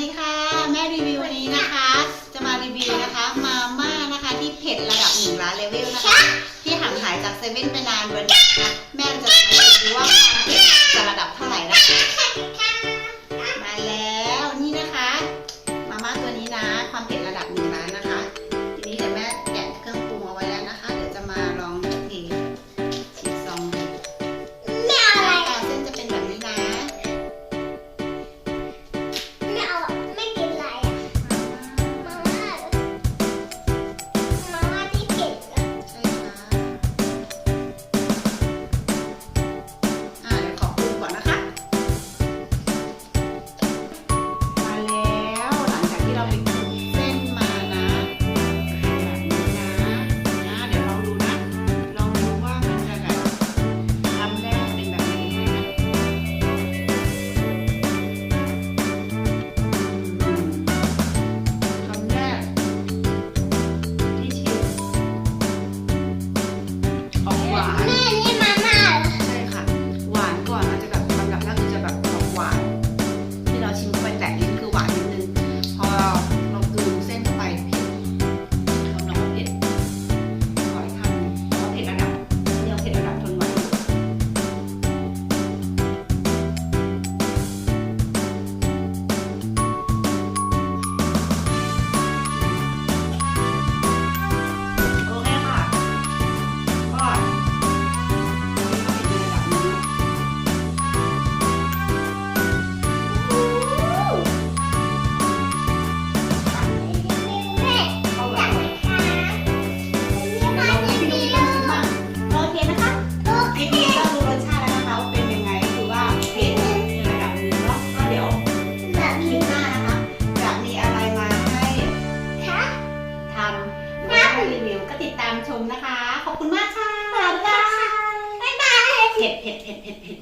ดีค่ะ แม่รีวิววันนี้นะคะ จะมารีวิวนะคะมาม่านะคะที่เผ็ดระดับหนึ่งล้านเลเวลนะคะ ที่ห่างหายจากเซเว่นไปนานวันนี้นะแม่จะมาดูว่าความเผ็ดจะระดับเท่าไหร่นะคะ รีวิวก็ติดตามชมนะคะ ขอบคุณมากค่ะขอบคุณค่ะบ๊ายบายเผ็ดเผ็ดเผ็ดเผ็ดเผ็ด